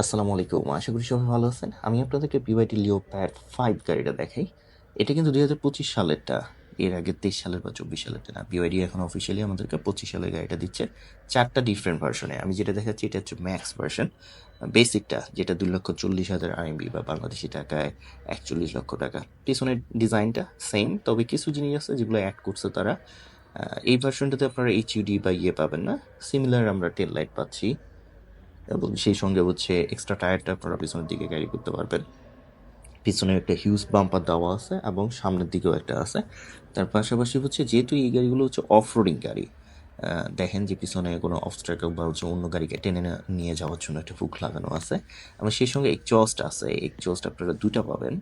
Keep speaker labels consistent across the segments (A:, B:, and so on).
A: আসসালামু আলাইকুম। আশা করি সবাই ভালো আছেন। আমি আপনাদেরকে বিওয়াইটি লিও প্যাড ফাইভ গাড়িটা দেখাই। এটা কিন্তু দুই হাজার পঁচিশ সালেরটা। এর আগে তেইশ সালের বা চব্বিশ সালেরটা না। বিওয়াইডি এখন অফিসিয়ালি আমাদেরকে পঁচিশ সালের গাড়িটা দিচ্ছে। চারটা ডিফারেন্ট ভার্সনে আমি যেটা দেখাচ্ছি, এটা হচ্ছে ম্যাক্স ভার্সন বেসিকটা যেটা দুই লক্ষ চল্লিশ হাজার আরএমবি বা বাংলাদেশি টাকায় একচল্লিশ লক্ষ টাকা। পিছনের ডিজাইনটা সেম তবে কিছু জিনিস আছে যেগুলো অ্যাড করছে তারা। এই ভার্সনটাতে আপনারা এইচইউডি বা ইয়ে পাবেন না। সিমিলার আমরা টেল লাইট পাচ্ছি। এবং সেই সঙ্গে হচ্ছে এক্সট্রা টায়ারটা আপনারা পিছনের দিকে ক্যারি করতে পারবেন। পিছনে একটা হিউজ বাম্পার দেওয়া আছে এবং সামনের দিকেও একটা আছে। তার পাশাপাশি হচ্ছে যেহেতু এই গাড়িগুলো হচ্ছে অফ রোডিং গাড়ি দেখেন যে পিছনে কোনো অবস্ট্রাকল বা হচ্ছে অন্য গাড়িকে টেনে নিয়ে যাওয়ার জন্য একটা ফুক লাগানো আছে। এবং সেই সঙ্গে এক্সস্ট আছে। এক্সস্ট আপনারা দুটা পাবেন।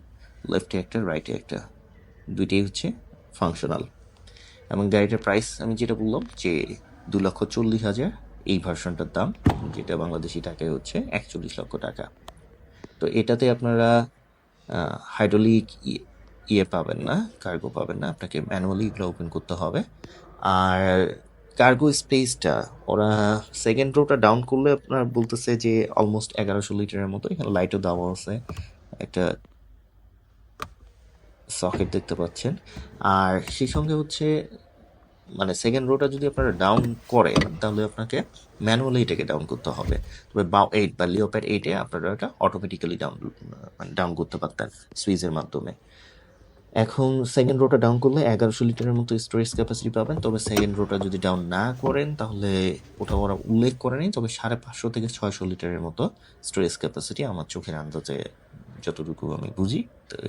A: লেফটে একটা রাইটে একটা। দুইটাই হচ্ছে ফাংশনাল এবং গাড়িটার প্রাইস আমি যেটা বললাম যে দু লক্ষ চল্লিশ হাজার এই ভার্সনটার দাম, যেটা বাংলাদেশি টাকায় হচ্ছে একচল্লিশ লক্ষ টাকা। তো এটাতে আপনারা হাইড্রোলিক ইয়ে পাবেন না কার্গো পাবেন না, আপনাকে ম্যানুয়ালি এগুলো ওপেন করতে হবে। আর কার্গো স্পেসটা ওরা সেকেন্ড রোটা ডাউন করলে আপনার বলতেছে যে অলমোস্ট এগারোশো লিটারের মতো, এখানে লাইটও দেওয়া আছে, একটা সকেট দেখতে পাচ্ছেন। আর সেই সঙ্গে হচ্ছে মানে সেকেন্ড রোটা যদি আপনারা ডাউন করেন, তাহলে আপনাকে ম্যানুয়ালি এটাকে ডাউন করতে হবে। তবে বাও এইট বা লিওপ্যাড এইটে আপনারা এটা অটোমেটিক্যালি ডাউন ডাউন করতে পারতেন সুইচের মাধ্যমে। এখন সেকেন্ড রোটা ডাউন করলে এগারোশো লিটারের মতো স্টোরেজ ক্যাপাসিটি পাবেন। তবে সেকেন্ড রোটা যদি ডাউন না করেন, তাহলে ওটা ওরা উল্লেখ করেনি তবে সাড়ে পাঁচশো থেকে ছয়শো লিটারের মতো স্টোরেজ ক্যাপাসিটি আমার চোখের আন্দাজে যতটুকু আমি বুঝি,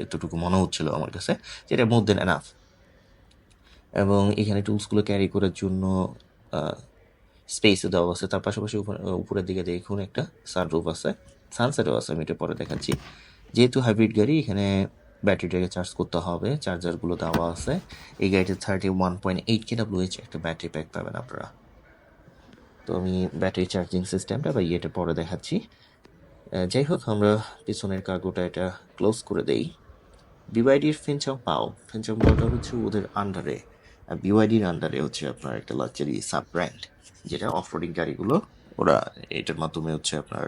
A: এতটুকু মনে হচ্ছিল আমার কাছে যেটা মোর দেন এনাফ এবং এখানে টুলসগুলো ক্যারি করার জন্য স্পেসও দেওয়া আছে। তার পাশাপাশি উপরে- উপরের দিকে দেখুন একটা সানরুফ আছে সানসেটও আছে, আমি এটা পরে দেখাচ্ছি। যেহেতু হাইব্রিড গাড়ি, এখানে ব্যাটারিটাকে চার্জ করতে হবে চার্জারগুলো দেওয়া আছে। এই গাড়িতে thirty one point eight K W H একটা ব্যাটারি প্যাক পাবেন আপনারা। তো আমি ব্যাটারি চার্জিং সিস্টেমটা বা ইয়েটা পরে দেখাচ্ছি। যাই হোক, আমরা পিছনের কার্গোটা এটা ক্লোজ করে দেই। বিওয়াইডির ফিনচং পাও। ফিনচং পাওটা হচ্ছে ওদের আন্ডারে বিওয়াইডির আন্ডারে হচ্ছে আপনার একটা লাক্সারি সাব ব্র্যান্ড যেটা অফ রোডিং গাড়িগুলো ওরা এটার মাধ্যমে হচ্ছে আপনার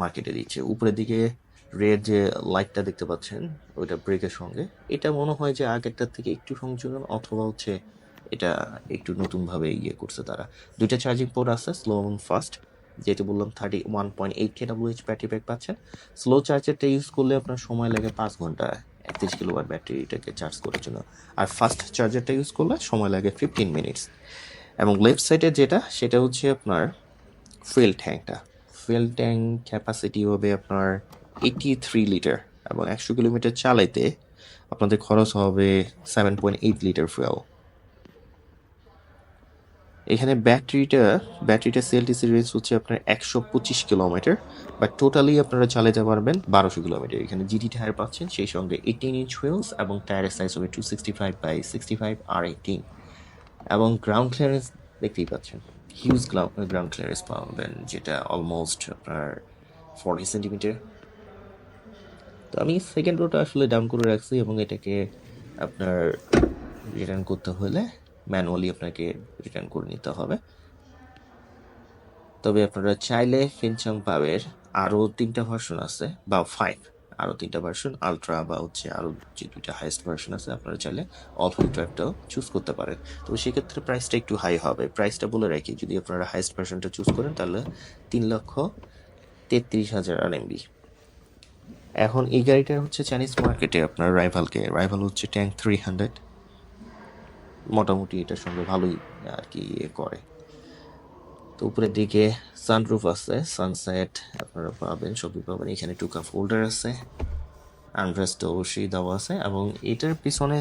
A: মার্কেটে দিচ্ছে। উপরের দিকে রেড যে লাইটটা দেখতে পাচ্ছেন, ওইটা ব্রেকের সঙ্গে, এটা মনে হয় যে আগেরটার থেকে একটু সংযোজন অথবা হচ্ছে এটা একটু নতুনভাবে ইয়ে করছে তারা। দুইটা চার্জিং পোর্ট আছে স্লো এবং ফাস্ট যেটা বললাম thirty one point eight K WH battery pack পাচ্ছেন স্লো চার্জারটা ইউজ করলে আপনার সময় লাগে পাঁচ ঘণ্টা। একত্রিশ কিলোওয়াট ব্যাটারিটাকে চার্জ করার জন্য। আর ফাস্ট চার্জারটা ইউজ করলে সময় লাগে ফিফটিন মিনিটস এবং লেফট সাইডে যেটা, সেটা হচ্ছে আপনার ফুয়েল ট্যাঙ্কটা ফুয়েল ট্যাঙ্ক ক্যাপাসিটি হবে আপনার এইটি থ্রি লিটার এবং একশো কিলোমিটার চালাইতে আপনাদের খরচ হবে seven point eight litre fuel এখানে ব্যাটারিটা ব্যাটারিটা সিএলটিসি রেঞ্জ হচ্ছে আপনার একশো পঁচিশ কিলোমিটার বা টোটালি আপনারা চালাতে পারবেন বারোশো কিলোমিটার। এখানে জিটি টায়ার পাচ্ছেন, সেই সঙ্গে এইটিন ইঞ্চ হুইলস এবং টায়ারের সাইজ হবে two sixty five by sixty five R eighteen এবং গ্রাউন্ড ক্লিয়ারেন্স দেখতেই পাচ্ছেন হিউজ গ্রাউন্ড ক্লিয়ারেন্স পাবেন, যেটা অলমোস্ট আপনার ফর্টি সেন্টিমিটার তো আমি সেকেন্ড রোটা আসলে ডাউন করে রাখছি এবং এটাকে আপনার রিটার্ন করতে হলে ম্যানুয়ালি আপনাকে রিটার্ন করে নিতে হবে। তবে আপনারা চাইলে ফিনচাং পাবের আরও তিনটা ভার্সন আছে, বা ফাইভ আরও তিনটা ভার্সন আলট্রা বা হচ্ছে আরও যে দুইটা হাইস্ট ভার্সন আছে, আপনারা চাইলে অল হুইল ড্রাইভটাও চুজ করতে পারেন। তো সেক্ষেত্রে প্রাইসটা একটু হাই হবে। প্রাইসটা বলে রাখি, যদি আপনারা হাইস্ট ভার্সনটা চুজ করেন, তাহলে তিন লক্ষ তেত্রিশ হাজার আর আরএমবি এখন এই গাড়িটা হচ্ছে চাইনিজ মার্কেটে আপনার রাইভালকে রাইভাল হচ্ছে ট্যাঙ্ক থ্রি হান্ড্রেড মোটামুটি এটার সঙ্গে ভালোই আর কি ইয়ে করে। তো উপরের দিকে সানরুফ আছে সানসেট আপনারা পাবেন, সবই পাবেন। এখানে টু কাপ হোল্ডার আছে আনভেস্ট অবশ্যই দেওয়া আছে এবং এটার পিছনে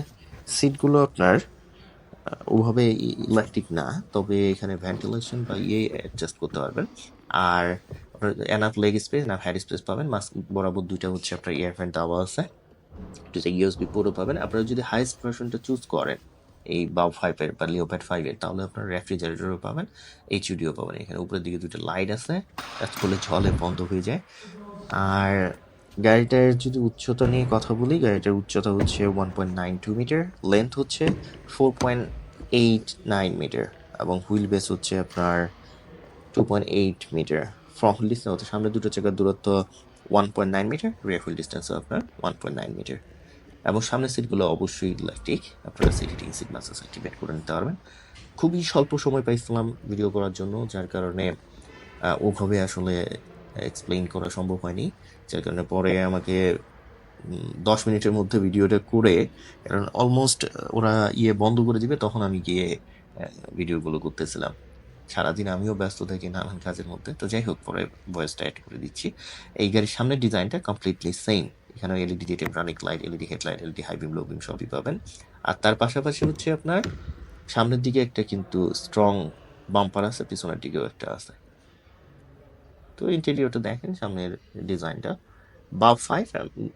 A: সিটগুলো আপনার ওভাবে ইলেকট্রিক না, তবে এখানে ভেন্টিলেশন বা ইয়ে অ্যাডজাস্ট করতে পারবেন। আর এনাফ লেগ স্পেস না হ্যাড স্পেস পাবেন, মাস, বরাবর দুইটা হচ্ছে আপনার ইয়ার ফ্যান দেওয়া আছে। দুইটা ইউএসবি পোর্টও পাবেন। আপনারা যদি হাইস্ট ভার্সনটা চুজ করেন এই বাউ ফাইভের বা লিওপ্যাড ফাইভের তাহলে আপনার রেফ্রিজারেটরও পাবেন এইচডিও পাবেন। এখানে উপরের দিকে দুটো লাইট আছে টাচ করলে ঝলে বন্ধ হয়ে যায়। আর গাড়িটার যদি উচ্চতা নিয়ে কথা বলি, গাড়িটার উচ্চতা হচ্ছে one point nine two metre length হচ্ছে four point eight nine metre এবং হুইল বেস হচ্ছে আপনার two point eight metre front wheel distance সামনে দুটো চাকার দূরত্ব one point nine metre rear wheel distance আপনার ওয়ান পয়েন্ট নাইন মিটার এবং সামনের সিটগুলো অবশ্যই ইলেকট্রিক আপনারা seat heating seat massage activate করে নিতে পারবেন। খুবই স্বল্প সময় পাইছিলাম ভিডিও করার জন্য, যার কারণে ওভাবে আসলে এক্সপ্লেইন করা সম্ভব হয়নি। যার কারণে পরে আমাকে দশ মিনিটের মধ্যে ভিডিওটা করে, কারণ অলমোস্ট ওরা ইয়ে বন্ধ করে দিবে, তখন আমি গিয়ে ভিডিওগুলো করতেছিলাম। সারাদিন আমিও ব্যস্ত থাকি নানান কাজের মধ্যে। তো যাই হোক, পরে ভয়েসটা অ্যাড করে দিচ্ছি। এই গাড়ির সামনের ডিজাইনটা কমপ্লিটলি সেম এখানে LED daytime running light LED headlight LED high beam low beam সবই পাবেন। আর তার পাশাপাশি হচ্ছে আপনার সামনের দিকে একটা কিন্তু স্ট্রং বাম্পার আছে, পিছনের দিকেও একটা আছে। তো ইন্টেরিয়রটা দেখেন সামনের ডিজাইনটা বাব ফাইভ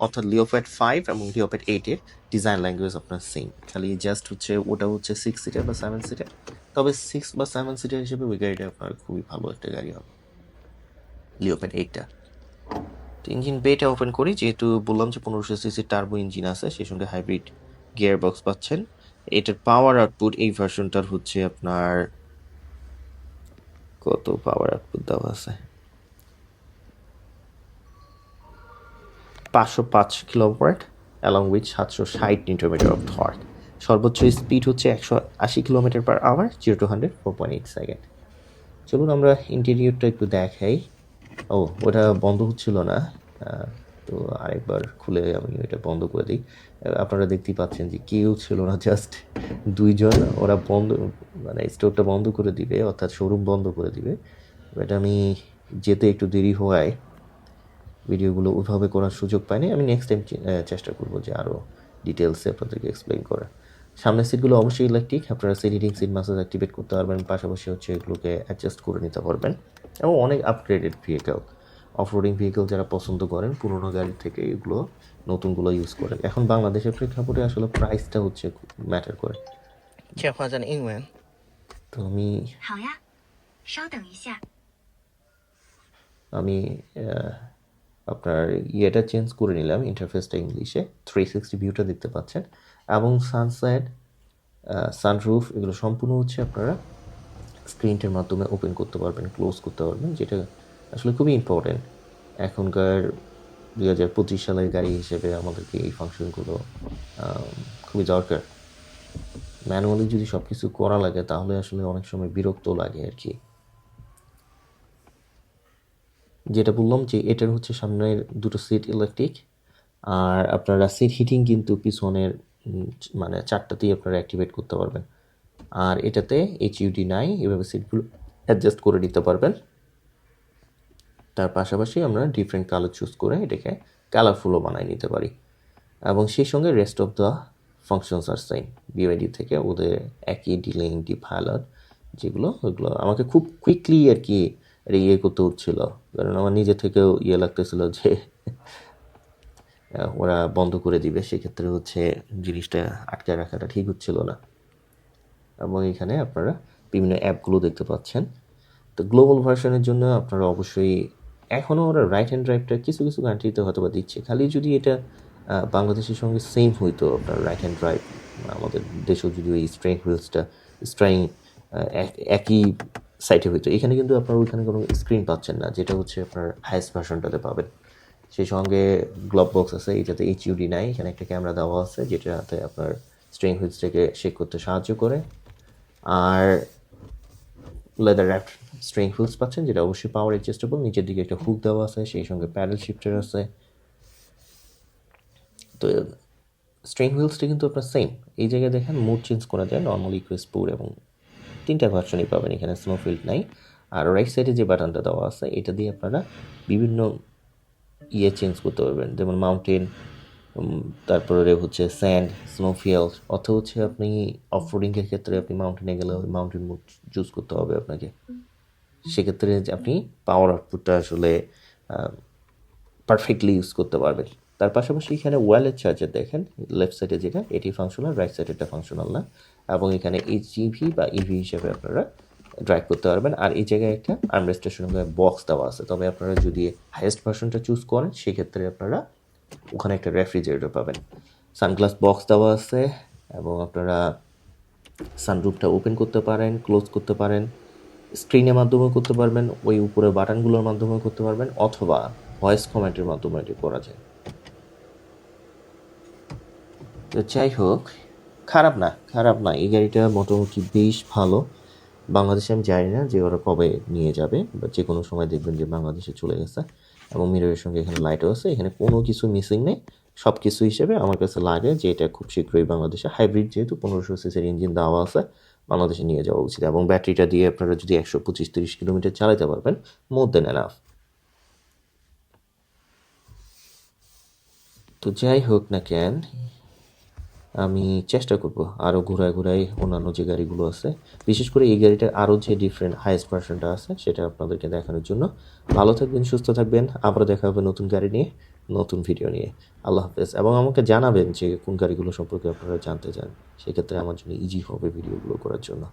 A: অর্থাৎ লিওপ্যাড ফাইভ এবং লিওপ্যাড এইটের ডিজাইন ল্যাঙ্গুয়েজ আপনার সেম খালি জাস্ট হচ্ছে ওটা হচ্ছে সিক্স সিটার বা সেভেন সিটার তবে সিক্স বা সেভেন সিটার হিসেবে ওই গাড়িটা আপনার খুবই ভালো একটা গাড়ি হবে। লিওপ্যাড এইটটা তো ইঞ্জিন বেটা ওপেন করি, যেহেতু বললাম যে পনেরোশো সিসি টার্বো ইঞ্জিন আছে, সেই সঙ্গে হাইব্রিড গিয়ার বক্স পাচ্ছেন। এটার পাওয়ার আউটপুট এই ভার্সনটার হচ্ছে আপনার কত পাওয়ার আউটপুট দেওয়া আছে? পাঁচশো পাঁচ কিলোমিটার অ্যালং উইথ সাতশো ষাট নিউটোমিটার অফ থর্ক সর্বোচ্চ স্পিড হচ্ছে একশো আশি kilometre per hour zero to hundred four point eight second চলুন আমরা ইন্টেরিয়রটা একটু দেখাই। ও, ওটা বন্ধ হচ্ছিল না। তো আরেকবার খুলে আমি এটা বন্ধ করে দিই। আপনারা দেখতেই পাচ্ছেন যে কেউ ছিল না জাস্ট দুইজন। ওরা বন্ধ মানে স্টোরটা বন্ধ করে দিবে, অর্থাৎ শোরুম বন্ধ করে দিবে। বাট আমি যেতে একটু দেরি হওয়ায় ভিডিওগুলো ওইভাবে করার সুযোগ পাইনি। আমি নেক্সট টাইম চেষ্টা করব যে আরও ডিটেলসে আপনাদেরকে এক্সপ্লেন করার। সামনের সিটগুলো অবশ্যই ইলেকট্রিক আপনারা seat heating seat massage activate করতে পারবেন পাশাপাশি হচ্ছে এগুলোকে অ্যাডজাস্ট করে নিতে পারবেন এবং অনেক upgraded vehicle off roading vehicle যারা পছন্দ করেন পুরোনো গাড়ি থেকে এগুলো নতুনগুলো ইউজ করেন। এখন বাংলাদেশের প্রেক্ষাপটে আসলে প্রাইসটা হচ্ছে ম্যাটার করে। তো আমি আমি আপনার ইয়েটা চেঞ্জ করে নিলাম ইন্টারফেসটা ইংলিশে থ্রি সিক্সটি ভিউটা দেখতে পাচ্ছেন। এবং সানসেট সানরুফ এগুলো সম্পূর্ণ হচ্ছে আপনারা স্ক্রিনটার মাধ্যমে ওপেন করতে পারবেন ক্লোজ করতে পারবেন, যেটা আসলে খুবই ইম্পর্টেন্ট এখনকার দুই হাজার পঁচিশ সালের গাড়ি হিসেবে আমাদেরকে এই ফাংশনগুলো খুবই দরকার। ম্যানুয়ালি যদি সব কিছু করা লাগে, তাহলে আসলে অনেক সময় বিরক্ত লাগে আর কি। যেটা বললাম যে এটার হচ্ছে সামনের দুটো সিট ইলেকট্রিক আর আপনারা সিট হিটিং কিন্তু পিছনের মানে চারটাতেই আপনারা অ্যাক্টিভেট করতে পারবেন। আর এটাতে এইচ ইউডি নাই, এভাবে সিটগুলো অ্যাডজাস্ট করে নিতে পারবেন। তার পাশাপাশি আমরা ডিফারেন্ট কালার চুজ করে এটাকে কালারফুলও বানাই নিতে পারি। এবং সেই সঙ্গে রেস্ট অফ দ্য ফাংশনস আর সেম বিওআইডি থেকে ওদের একই ডিলিং ডিপ হাইলাইট যেগুলো, ওগুলো আমাকে খুব কুইকলি আর কি ইয়ে করতে হচ্ছিল। কারণ আমার নিজে থেকেও ইয়ে লাগতেছিলো যে ওরা বন্ধ করে দিবে, সেক্ষেত্রে হচ্ছে জিনিসটা আটকে রাখাটা ঠিক হচ্ছিল না। এবং এখানে আপনারা বিভিন্ন অ্যাপগুলো দেখতে পাচ্ছেন। তো গ্লোবাল ভার্সনের জন্য আপনারা অবশ্যই এখনও ওরা রাইট হ্যান্ড ড্রাইভটা কিছু কিছু কান্ট্রিতে হয়তো বা দিচ্ছে। খালি যদি এটা বাংলাদেশের সঙ্গে সেম হইতো আপনার রাইট হ্যান্ড ড্রাইভ আমাদের দেশেও যদি ওই স্ট্রেং হুইলসটা স্ট্রাইং একই সাইটে হইতো। এখানে কিন্তু আপনার ওইখানে কোনো স্ক্রিন পাচ্ছেন না, যেটা হচ্ছে আপনার হাইস্ট ভার্সনটাতে পাবেন। সেই সঙ্গে গ্লোভ বক্স আছে, এটাতে এইচ ইউডি নাই, এখানে একটা ক্যামেরা দেওয়া আছে যেটাতে আপনার স্ট্রেং হুইলসটাকে শেক করতে সাহায্য করে। আর লেদার র্যাপ স্ট্রেং হুইলস পাচ্ছেন, যেটা অবশ্যই পাওয়ার অ্যাডজাস্টেবল নিচের দিকে একটা হুক দেওয়া আছে, সেই সঙ্গে প্যাডেল শিফটার আছে। তো স্ট্রেং হুইলসটা কিন্তু আপনার সেম এই জায়গায় দেখেন মুড চেঞ্জ করা যায় নর্মাল ইকুয়েস পুর এবং তিনটা ভার্সনই পাবেন, এখানে স্নোফিল্ড নাই। আর রাইট সাইডে যে বাটনটা দেওয়া আছে, এটা দিয়ে আপনারা বিভিন্ন ইয়ে চেঞ্জ করতে পারবেন। যেমন মাউন্টেন তারপরে হচ্ছে স্যান্ড স্নোফিল্ড অথবা হচ্ছে আপনি অফ রোডিংয়ের ক্ষেত্রে আপনি মাউন্টেনে গেলে মাউন্টেন মুড চুজ করতে হবে আপনাকে। সেক্ষেত্রে আপনি পাওয়ার আউটপুটটা আসলে পারফেক্টলি ইউজ করতে পারবেন। তার পাশাপাশি এখানে ওয়ালেট চার্জার দেখেন লেফট সাইডে যেটা, এটি ফাংশনাল রাইট সাইডেটা ফাংশনাল না। এবং এখানে এইচজিভি বা ইভি হিসেবে আপনারা ড্রাইভ করতে পারবেন। আর এই জায়গায় একটা আর্মরেস্টের সঙ্গে বক্স দেওয়া আছে। তবে আপনারা যদি হাইয়েস্ট ভার্সনটা চুজ করেন, সেক্ষেত্রে আপনারা ওখানে একটা রেফ্রিজারেটর পাবেন। সানগ্লাস বক্স দেওয়া আছে এবং আপনারা সানরুফটা ওপেন করতে পারেন ক্লোজ করতে পারেন স্ক্রিনের মাধ্যমে করতে পারবেন, ওই উপরে বাটনগুলোর মাধ্যমে করতে পারবেন, অথবা ভয়েস কমেন্টের মাধ্যমে এটি করা যায়। তো যাই হোক, খারাপ না খারাপ না। এই গাড়িটা মোটামুটি বেশ ভালো। বাংলাদেশে আমি জানি না যে ওরা কবে নিয়ে যাবে বা যে কোনো সময় দেখবেন যে বাংলাদেশে চলে গেছে এবং মিররের সঙ্গে এখানে লাইটও আছে, এখানে কোনো কিছু মিসিং নেই সব কিছু হিসেবে আমার কাছে লাগে যে এটা খুব শীঘ্রই বাংলাদেশে হাইব্রিড যেহেতু পনেরোশো সিসির ইঞ্জিন দেওয়া আছে, বাংলাদেশে নিয়ে যাওয়া উচিত এবং ব্যাটারিটা দিয়ে আপনারা যদি একশো পঁচিশ তিরিশ কিলোমিটার চালাতে পারবেন মোর দেন এনাফ তো যাই হোক না কেন আমি চেষ্টা করব আরও ঘুরায় ঘোরায় অন্যান্য যে গাড়িগুলো আছে, বিশেষ করে এই গাড়িটার আরও যে ডিফারেন্ট হাইস্ট ভার্সনটা আছে সেটা আপনাদেরকে দেখানোর জন্য। ভালো থাকবেন, সুস্থ থাকবেন। আবার দেখা হবে নতুন গাড়ি নিয়ে, নতুন ভিডিও নিয়ে। আল্লাহ হাফেজ। এবং আমাকে জানাবেন যে কোন গাড়িগুলো সম্পর্কে আপনারা জানতে চান। সেক্ষেত্রে আমার জন্য ইজি হবে ভিডিওগুলো করার জন্য।